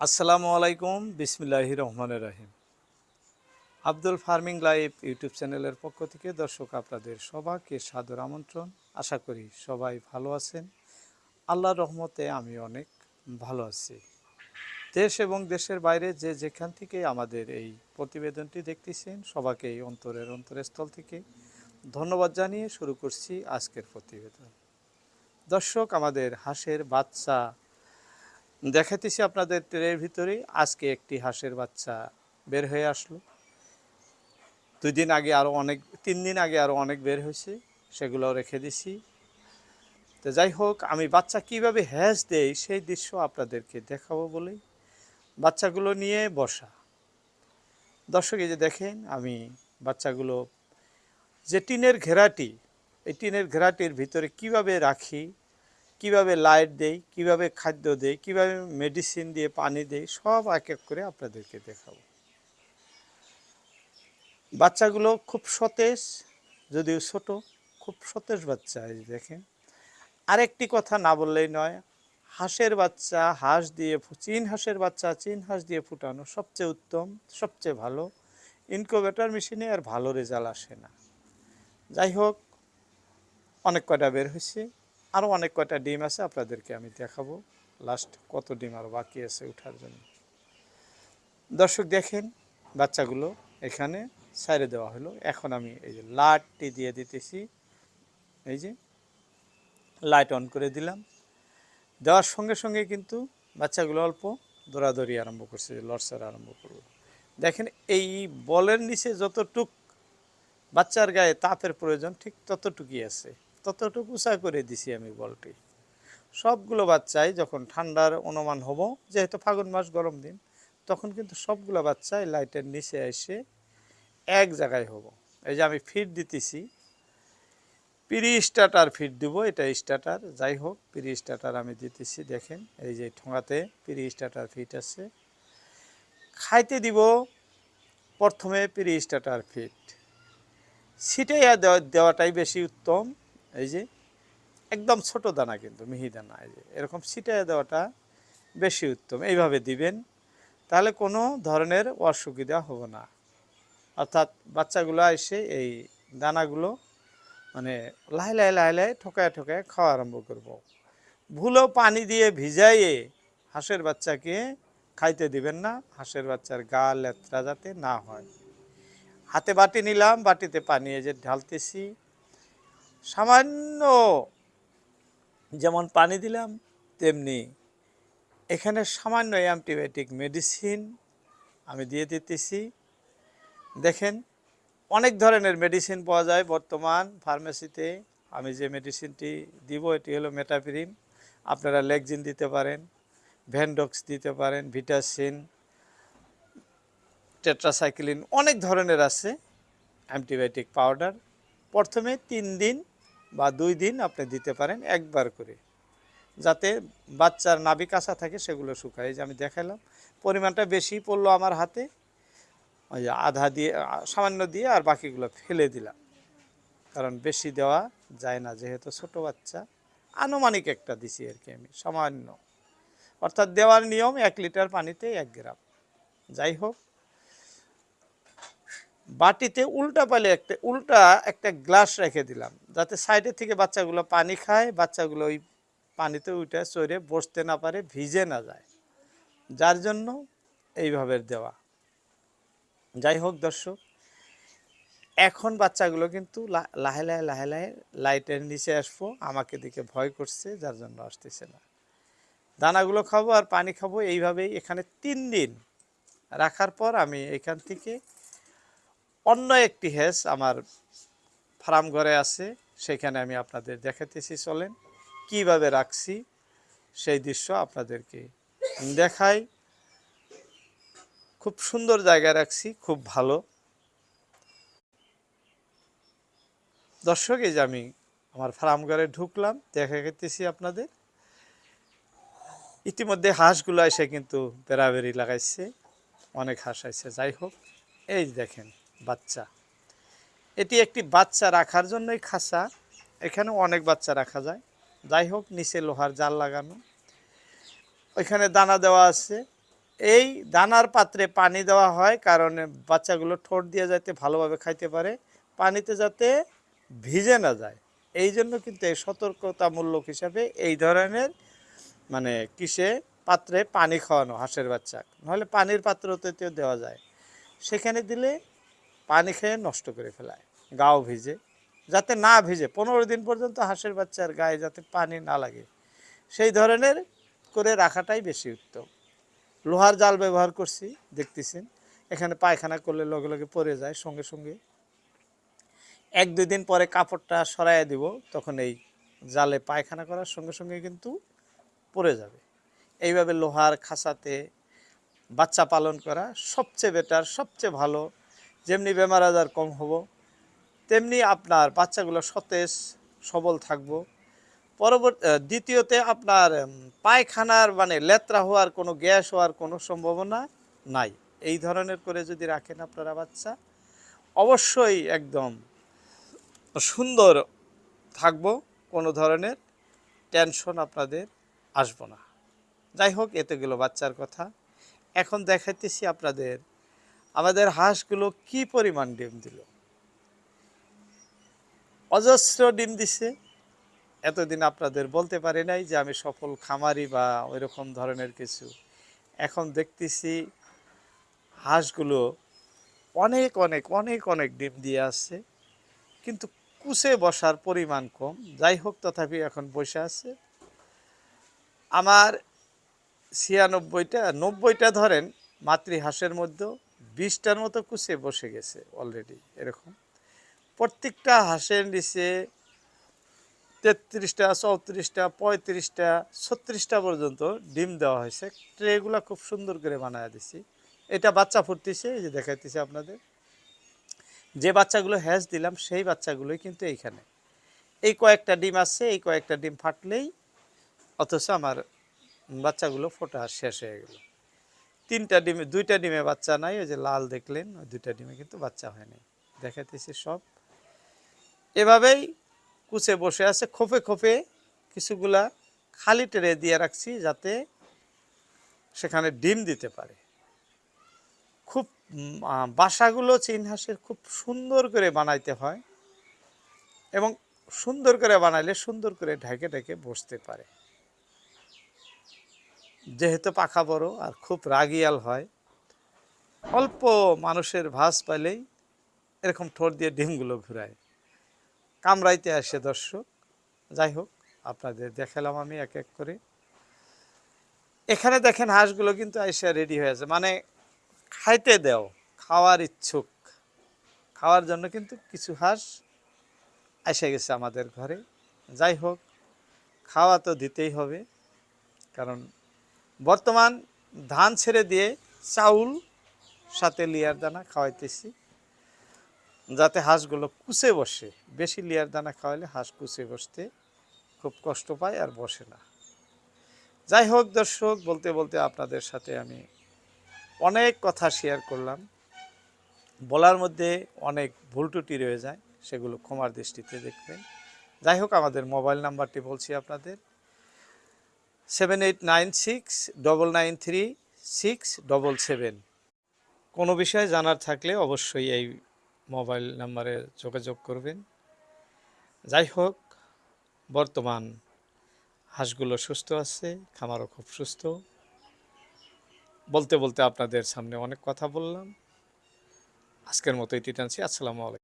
আসসালামু আলাইকুম, বিসমিল্লাহ রহমানের রাহিম। আব্দুল ফার্মিং লাইভ ইউটিউব চ্যানেলের পক্ষ থেকে দর্শক আপনাদের সবাইকে সাদর আমন্ত্রণ। আশা করি সবাই ভালো আছেন। আল্লাহর রহমতে আমি অনেক ভালো আছি। দেশ এবং দেশের বাইরে যে যেখান থেকে আমাদের এই প্রতিবেদনটি দেখতেছেন সবাইকে এই অন্তরের অন্তরস্থল থেকে ধন্যবাদ জানিয়ে শুরু করছি আজকের প্রতিবেদন। দর্শক, আমাদের হাঁসের বাচ্চা দেখাইতেছি আপনাদের ট্রের ভিতরে আজকে একটি হাঁসের বাচ্চা বের হয়ে আসলো। দুই দিন আগে আরও অনেক, তিন দিন আগে আরও অনেক বের হয়েছে সেগুলো রেখে দিছি। তো যাই হোক, আমি বাচ্চা কীভাবে হ্যাস দেই সেই দৃশ্য আপনাদেরকে দেখাবো বলেই বাচ্চাগুলো নিয়ে বসা। দর্শক যে দেখেন, আমি বাচ্চাগুলো যে টিনের ঘেরাটি, এই টিনের ঘেরাটির ভিতরে কীভাবে রাখি কীভাবে লাইট দেই, কীভাবে খাদ্য দেই, কীভাবে মেডিসিন দিয়ে পানি দেই, সব এক এক করে আপনাদেরকে দেখাবো। বাচ্চাগুলো খুব সতেজ, যদিও ছোট, খুব সতেজ বাচ্চা, এই দেখেন। আরেকটি কথা না বললেই নয়, হাঁসের বাচ্চা, হাঁস দিয়ে চীন হাঁসের বাচ্চা, চীন হাঁস দিয়ে ফুটানো সবচেয়ে উত্তম, সবচেয়ে ভালো। ইনকোভেটার মেশিনে আর ভালো রেজাল্ট আসে না। যাই হোক, অনেক কয়টা বের হয়েছে? আরও অনেক কয়টা ডিম আছে আপনাদেরকে আমি দেখাবো। লাস্ট কত ডিম আর বাকি আছে ওঠার জন্য। দর্শক দেখেন, বাচ্চাগুলো এখানে সাইডে দেওয়া হলো। এখন আমি এই যে লাইটটি দিয়ে দিতেছি। এই যে লাইট অন করে দিলাম। দেওয়ার সঙ্গে সঙ্গে কিন্তু বাচ্চাগুলো অল্প দৌড়াদৌড়ি আরম্ভ করছে লড়সার আরম্ভ করবে দেখেন, এই বলের নিচে যতটুক বাচ্চার গায়ে তাপের প্রয়োজন, ঠিক ততটুকুই আছে। ততটুকু উঁচা করে দিছি আমি বলটি। সবগুলো বাচ্চাই যখন ঠান্ডার অনুমান হব, যেহেতু ফাগুন মাস গরম দিন, তখন কিন্তু সবগুলো বাচ্চাই লাইটের নিচে এসে এক জায়গায় হব। এই যে আমি ফিট দিতেছি পিরি স্টার্টার ফিট দিব, এটা স্টার্টার যাই হোক পিরি স্টার্টার আমি দিতেছি, দেখেন, এই যে ঠোঙাতে পিরি স্টার্টার ফিট আছে। খাইতে দিব প্রথমে পিরি স্টার্টার ফিট দেওয়া দেওয়াটাই বেশি উত্তম। এই যে একদম ছোট দানা কিন্তু, মিহি দানা, এই যে। এরকম ছিটাইয়া দেওয়াটা বেশি উত্তম। এইভাবে দিবেন, তাহলে কোনো ধরনের অসুবিধা হবে না। অর্থাৎ বাচ্চাগুলো এসে এই দানাগুলো মানে লাই লাই লাই লাই ঠোকায় ঠোকায় খাওয়া আরম্ভ করব। ভুলো পানি দিয়ে ভিজাইয়ে হাঁসের বাচ্চাকে খাইতে দিবেন না। হাঁসের বাচ্চার গা লেত্রা যাতে না হয়। হাতে বাটি নিলাম, বাটিতে পানি এই যে ঢালতেছি। সামান্য যেমন পানি দিলাম, তেমনি এখানে সামান্য অ্যান্টিবায়োটিক মেডিসিন আমি দিয়ে দিতেছি। দেখেন, অনেক ধরনের মেডিসিন পাওয়া যায় বর্তমান ফার্মেসিতে। আমি যে মেডিসিনটি দিব, এটি হলো মেটাফিরিন আপনারা লেগজিন দিতে পারেন ভ্যানডক্স দিতে পারেন, ভিটাসিন, টেট্রাসাইক্লিন, অনেক ধরনের আছে অ্যান্টিবায়োটিক পাউডার। প্রথমে তিন দিন বা দুই দিন আপনি দিতে পারেন একবার করে, যাতে বাচ্চার নাভি কাঁচা থাকে সেগুলো শুকায়। যে আমি দেখালাম, পরিমাণটা বেশি পড়ল আমার হাতে, ওই আধা দিয়ে, সামান্য দিয়ে আর বাকিগুলো ফেলে দিলাম। কারণ বেশি দেওয়া যায় না, যেহেতু ছোট বাচ্চা। আনুমানিক একটা দিছি আর কি আমি, সামান্য। অর্থাৎ দেওয়ার নিয়ম এক লিটার পানিতে এক গ্রাম। যাই হোক বাটিতে উল্টা পালে একটা, উল্টা একটা গ্লাস রেখে দিলাম। যাতে সাইডে থেকে বাচ্চাগুলো পানি খায়, বাচ্চাগুলো ওই পানিতে উঠে চড়ে বসতে না পারে, ভিজে না যায়। যার জন্য এইভাবে দেওয়া। যাই হোক দর্শক, এখন বাচ্চাগুলো কিন্তু লাহে লাহে লাহে লাহে লাইটের নিচে আসব, আমাকে দিকে ভয় করছে, যার জন্য আসতেছে না। দানাগুলো খাব আর পানি খাব, এইভাবেই এখানে তিন দিন রাখার পর আমি এখান থেকে অন্য একটি হ্যাস আমার ফার্ম ঘরে আছে, সেখানে আমি আপনাদের দেখাতেছি চলেন কীভাবে রাখছি সেই দৃশ্য আপনাদেরকে দেখাই। খুব সুন্দর জায়গায় রাখছি, খুব ভালো। দর্শক যে আমি আমার ফার্ম ঘরে ঢুকলাম, দেখা করতেছি আপনাদের। ইতিমধ্যে হাঁসগুলো এসে কিন্তু বেড়াবেড়ি লাগাইছে, অনেক হাঁস আছে যাই হোক, এই দেখেন। বাচ্চা। এটি একটি বাচ্চা রাখার জন্যই খাঁচা। এখানে অনেক বাচ্চা রাখা যায়। যাই হোক, নিচে লোহার জাল লাগানো। ওইখানে দানা দেওয়া আছে। এই দানার পাত্রে পানি দেওয়া হয় কারণ বাচ্চাগুলো ঠোঁট দিয়ে যাতে ভালোভাবে খাইতে পারে। পানিতে যাতে ভিজে না যায়। এই জন্য কিন্তু এই সতর্কতামূলক হিসাবে এই ধরনের মানে কিসে পাত্রে পানি খাওয়ানো, হাঁসের বাচ্চা। নাহলে পানির পাত্রতেও দেওয়া যায়। সেখানে দিলে পানি খেয়ে নষ্ট করে ফেলায়, গাও ভিজে। যাতে না ভিজে, পনেরো দিন পর্যন্ত হাঁসের বাচ্চার গায়ে যাতে পানি না লাগে। সেই ধরনের করে রাখাটাই বেশি উত্তম। লোহার জাল ব্যবহার করছি, দেখতেছেন। এখানে পায়খানা করলে লগে লগে পড়ে যায় সঙ্গে সঙ্গে। এক দুই দিন পরে কাপড়টা সরাইয়া দিব, তখন এই জালে পায়খানা করার সঙ্গে সঙ্গে কিন্তু পড়ে যাবে। এইভাবে লোহার খাসাতে বাচ্চা পালন করা সবচেয়ে বেটার সবচেয়ে ভালো। যেমনি বেমার আজার কম হব, তেমনি আপনার বাচ্চাগুলো সতেজ, সবল থাকব। পরবর্তী দ্বিতীয়তে আপনার পায়খানার মানে লেত্রা হওয়ার কোনো গ্যাস হওয়ার কোনো সম্ভাবনা নাই। এই ধরনের করে যদি রাখেন আপনারা বাচ্চা, অবশ্যই একদম সুন্দর থাকব, কোনো ধরনের টেনশন আপনাদের আসব না। যাই হোক এতে গেল বাচ্চার কথা। এখন দেখাইতেছি আপনাদের আমাদের হাঁসগুলো কি পরিমাণ ডিম দিল? অজস্র ডিম দিছে। এতদিন আপনাদের বলতে পারি নাই যে আমি সফল খামারি বা ওইরকম ধরনের কিছু। এখন দেখতেছি হাঁসগুলো অনেক অনেক অনেক অনেক ডিম দিয়ে আসছে কিন্তু কুসে বসার পরিমাণ কম। যাই হোক, তথাপি এখন বসে আছে। আমার ছিয়ানব্বইটা, নব্বইটা ধরেন মাতৃ হাঁসের মধ্যে বিশটার মতো কুসে বসে গেছে অলরেডি এরকম। প্রত্যেকটা হাঁসের নিচে তেত্রিশটা, চৌত্রিশটা, পঁয়ত্রিশটা, ছত্রিশটা পর্যন্ত ডিম দেওয়া হয়েছে। ট্রেগুলো খুব সুন্দর করে বানায় দিছি। এটা বাচ্চা ফুটতেছে, এই যে দেখাইতেছি আপনাদের। যে বাচ্চাগুলো হ্যাচ দিলাম, সেই বাচ্চাগুলোই কিন্তু এইখানে। এই কয়েকটা ডিম আছে, এই কয়েকটা ডিম ফাটলেই অথচ আমার বাচ্চাগুলো ফোটা শেষ হয়ে গেল। তিনটা ডিমে, দুইটা ডিমে বাচ্চা নাই, ওই যে লাল দেখলেন, ওই দুইটা ডিমে কিন্তু বাচ্চা হয়নি দেখাইতেছি সব। এভাবেই কুচে বসে আছে, খোপে খোপে কিছুগুলা খালি টেরে দিয়ে রাখছি যাতে সেখানে ডিম দিতে পারে। খুব বাসাগুলো চীন খুব সুন্দর করে বানাইতে হয় এবং সুন্দর করে বানাইলে সুন্দর করে ঢেকে ঢেকে বসতে পারে। যেহেতু পাখা বড় আর খুব রাগিয়াল হয়, অল্প মানুষের ভাস পাইলেই এরকম ঠোঁট দিয়ে ডিমগুলো ঘুরায়। কামড়াইতে আসে দর্শক। যাই হোক, আপনাদের দেখালাম আমি এক এক করে। এখানে দেখেন হাঁসগুলো কিন্তু আইসা রেডি হয়ে আছে। মানে খাইতে দেও, খাওয়ার ইচ্ছুক। খাওয়ার জন্য কিন্তু কিছু হাঁস এসে গেছে আমাদের ঘরে। যাই হোক, খাওয়া তো দিতেই হবে। কারণ বর্তমান ধান ছেড়ে দিয়ে চাউল সাথে লিয়ার দানা খাওয়াইতেছি, যাতে হাঁসগুলো কুচে বসে। বেশি লিয়ার দানা খাওয়ালে হাঁস কুচে বসতে খুব কষ্ট পায় আর বসে না। যাই হোক দর্শক, বলতে বলতে আপনাদের সাথে আমি অনেক কথা শেয়ার করলাম। বলার মধ্যে অনেক ভুল ত্রুটি রয়ে যায়, সেগুলো ক্ষমার দৃষ্টিতে দেখবেন। যাই হোক, আমাদের মোবাইল নাম্বারটি বলছি আপনাদের। Seven eight nine six double nine three six double seven কোনো বিষয়ে জানার থাকলে অবশ্যই এই মোবাইল নাম্বারে যোগাযোগ করবেন। যাই হোক, বর্তমান হাঁসগুলো সুস্থ আছে, খামারও খুব সুস্থ। বলতে বলতে আপনাদের সামনে অনেক কথা বললাম। আজকের মতো এটি টানছি আসসালামু আলাইকুম।